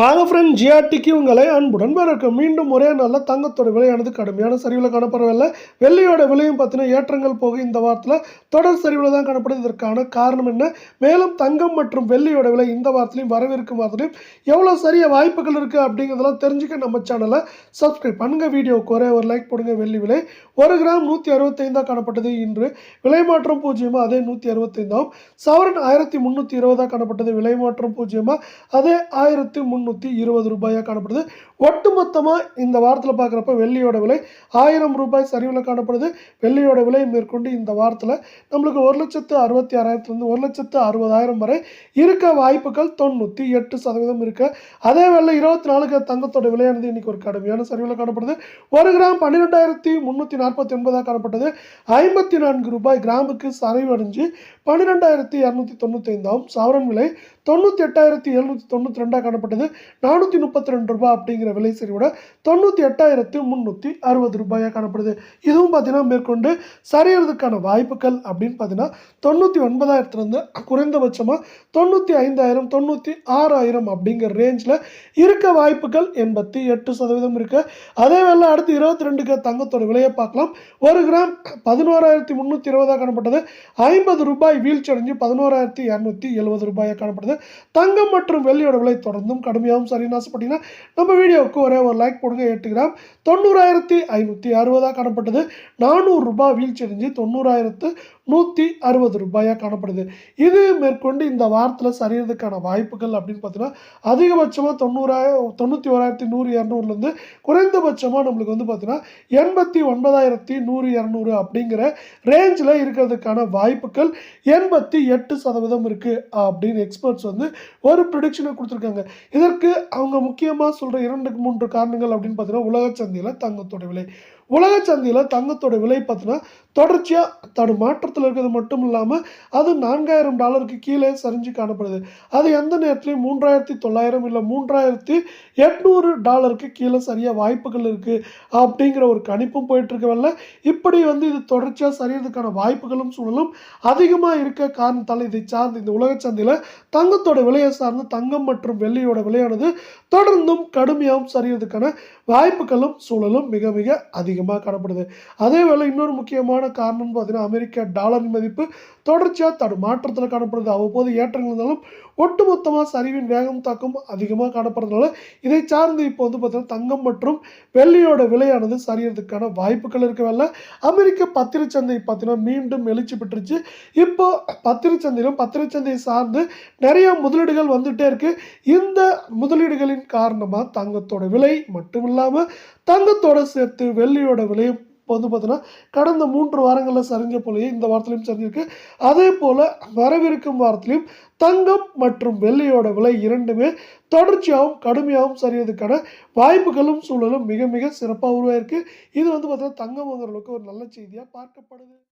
வாங்க ஃப்ரெண்ட் ஜிஆர்டிக்கு உங்களை அன்புடன் வரக்கு மீண்டும் ஒரே நல்ல தங்கத்தோட விலையானது கடுமையான சரிவில் காணப்படவில்லை. வெள்ளியோட விலையும் பார்த்தீங்கன்னா ஏற்றங்கள் போக இந்த வாரத்தில் தொடர் சரிவில் தான் காணப்படுது இதற்கான காரணம் என்ன? மேலும் தங்கம் மற்றும் வெள்ளியோட விலை இந்த வாரத்திலையும் வரவிருக்கும் வாரத்திலையும் எவ்வளோ சரிய வாய்ப்புகள் இருக்குது அப்படிங்கிறதெல்லாம் தெரிஞ்சுக்க நம்ம சேனலை சப்ஸ்கிரைப் பண்ணுங்கள் வீடியோவுக்கு ஒரே ஒரு லைக் போடுங்க. வெள்ளி விலை ஒரு கிராம் நூற்றி அறுபத்தைந்தாக காணப்பட்டது. இன்று விலை மாற்றம் பூஜ்ஜியமாக அதே நூற்றி அறுபத்தைந்தாம் சவரன் ஆயிரத்தி முந்நூற்றி இருபதாக காணப்பட்டது. விலை மாற்றம் பூஜ்ஜியமாக அதே ஆயிரத்தி முந்நூற்றி இருபது ரூபாயாக காணப்படுது. ஒட்டுமொத்தமாக இந்த வாரத்தில் பார்க்குறப்ப வெள்ளியோட விலை ஆயிரம் ரூபாய் சரிவில் காணப்படுது. வெள்ளியோட விலை மேற்கொண்டு இந்த வாரத்தில் நம்மளுக்கு ஒரு லட்சத்து அறுபத்தி ஆறாயிரத்துலேருந்து ஒரு லட்சத்து அறுபதாயிரம் வரை இருக்க வாய்ப்புகள் தொண்ணூற்றி எட்டு சதவீதம் இருக்குது அதே வேளை இருபத்தி நாலுக்கு தங்கத்தோட விலையானது இன்னைக்கு ஒரு கடுமையான சரிவில் காணப்படுது. ஒரு கிராம் பன்னிரெண்டாயிரத்தி முந்நூற்றி நாற்பத்தி ஒன்பதாக காணப்பட்டது. ஐம்பத்தி நான்கு ரூபாய் கிராமுக்கு சரிவடைஞ்சு பன்னிரெண்டாயிரத்தி இரநூத்தி தொண்ணூற்றி ஐந்தாம் சவரன் விலை தொண்ணூற்றி எட்டாயிரத்தி எழுநூற்றி தொண்ணூற்றி ரெண்டாக காணப்பட்டது. நானூற்றி முப்பத்தி ரெண்டு ரூபாய் அப்படிங்கிற விலை சரிவோட தொண்ணூற்றி எட்டாயிரத்து முந்நூற்றி அறுபது ரூபாயாக காணப்படுது. இதுவும் பார்த்தீங்கன்னா மேற்கொண்டு சரியறதுக்கான வாய்ப்புகள் அப்படின்னு பார்த்தீங்கன்னா தொண்ணூற்றி ஒன்பதாயிரத்துலேருந்து குறைந்தபட்சமாக தொண்ணூற்றி ஐந்தாயிரம் தொண்ணூற்றி ஆறாயிரம் அப்படிங்கிற ரேஞ்சில் இருக்க வாய்ப்புகள் எண்பத்தி எட்டு சதவீதம் இருக்குது அதே வேளை அடுத்து இருபத்தி ரெண்டுக்கு தங்கத்தோட விலையை பார்க்கலாம். ஒரு கிராம் பதினோராயிரத்தி முந்நூற்றி இருபதாக காணப்பட்டது. ஐம்பது ரூபாய் வீழ்ச்சி அடைஞ்சு பதினோராயிரத்தி இரநூத்தி எழுபது ரூபாயாக காணப்படுது. தங்கம் மற்றும் வெள்ளியோட விலை தொடர்ந்தும் கடுமை கடுமையாகவும் சரின்னு ஆசைப்பட்டீங்கன்னா நம்ம வீடியோவுக்கு ஒரே ஒரு லைக் போடுங்க எட்டு கிராம். தொண்ணூறாயிரத்தி ஐநூற்றி அறுபதாக காணப்பட்டது. நானூறு ரூபாய் வீழ்ச்சி அடைஞ்சு தொண்ணூறாயிரத்து நூற்றி அறுபது ரூபாயாக காணப்படுது. இது மேற்கொண்டு இந்த வாரத்தில் சரியறதுக்கான வாய்ப்புகள் அப்படின்னு பார்த்தீங்கன்னா அதிகபட்சமாக தொண்ணூறாயிரம் தொண்ணூற்றி ஓராயிரத்தி நூறு இரநூறுலேருந்து குறைந்தபட்சமாக நம்மளுக்கு வந்து பார்த்தீங்கன்னா எண்பத்தி ஒன்பதாயிரத்தி நூறு இரநூறு அப்படிங்கிற ரேஞ்சில் இருக்கிறதுக்கான வாய்ப்புகள் எண்பத்தி எட்டு சதவீதம் இருக்குது அப்படின்னு எக்ஸ்பர்ட்ஸ் வந்து ஒரு ப்ரிடிக்ஷனை கொடுத்துருக்காங்க. இதற்கு அவங்க முக்கியமாக சொல்கிற இரண்டு மூன்று காரணங்கள் அப்படின்னு பார்த்தீங்கன்னா உலக சந்தையில் தங்கத்தோட விலை. உலக சந்தையில் தங்கத்தோட விலை பார்த்தீங்கன்னா தொடர்ச்சியாக தடு மாற்றத்தில் இருக்கிறது மட்டும் இல்லாமல் அது நான்காயிரம் டாலருக்கு கீழே சரிஞ்சு காணப்படுது. அது எந்த நேரத்துலையும் மூன்றாயிரத்தி தொள்ளாயிரம் இல்லை மூன்றாயிரத்தி எட்நூறு டாலருக்கு கீழே சரியாக வாய்ப்புகள் இருக்குது அப்படிங்கிற ஒரு கணிப்பும் போயிட்டுருக்கவில்ல இப்படி வந்து இது தொடர்ச்சியாக சரியறதுக்கான வாய்ப்புகளும் சூழலும் அதிகமாக இருக்க காரணத்தால் இதை சார்ந்து இந்த உலக சந்தையில் தங்கத்தோட விலையை சார்ந்து தங்கம் மற்றும் வெள்ளியோட விலையானது தொடர்ந்தும் கடுமையாகவும் சரியறதுக்கான வாய்ப்புகளும் சூழலும் மிக மிக அதிகம். அதிகமாக காணப்படுது. அதே வேளை இன்னொரு முக்கியமான காரணம்னு பார்த்தீங்கன்னா அமெரிக்க டாலர் மதிப்பு தொடர்ச்சியாக தடு மாற்றத்தில் காணப்படுது. அவ்வப்போது ஏற்றங்கள் இருந்தாலும் ஒட்டுமொத்தமாக சரிவின் வேகம் தாக்கம் அதிகமாக காணப்படுறதுனால இதை சார்ந்து இப்போ வந்து பார்த்தீங்கன்னா தங்கம் மற்றும் வெள்ளியோட விலையானது சரியறதுக்கான வாய்ப்புகள் இருக்கவில்லை அமெரிக்க பத்திரச்சந்தை பார்த்தீங்கன்னா மீண்டும் எழுச்சி பெற்றுச்சு. இப்போ பத்திரச்சந்தையிலும் பத்திரச்சந்தையை சார்ந்து நிறைய முதலீடுகள் வந்துட்டே இருக்கு. இந்த முதலீடுகளின் காரணமாக தங்கத்தோட விலை மட்டும் இல்லாமல் தங்கத்தோடு சேர்த்து வெள்ளியோட விலையும் வந்து பார்த்தீங்கன்னா கடந்த மூன்று வாரங்களில் சரிஞ்ச போலயே இந்த வாரத்திலையும் சரிஞ்சிருக்கு. அதே போல் வரவிருக்கும் வாரத்திலையும் தங்கம் மற்றும் வெள்ளியோட விலை இரண்டுமே தொடர்ச்சியாகவும் கடுமையாகவும் சரியதுக்கான வாய்ப்புகளும் சூழலும் மிக மிக சிறப்பாக உருவாயிருக்கு. இது வந்து பார்த்தீங்கன்னா தங்கம் வாங்குறவங்களுக்கு ஒரு நல்ல செய்தியாக பார்க்கப்படுது.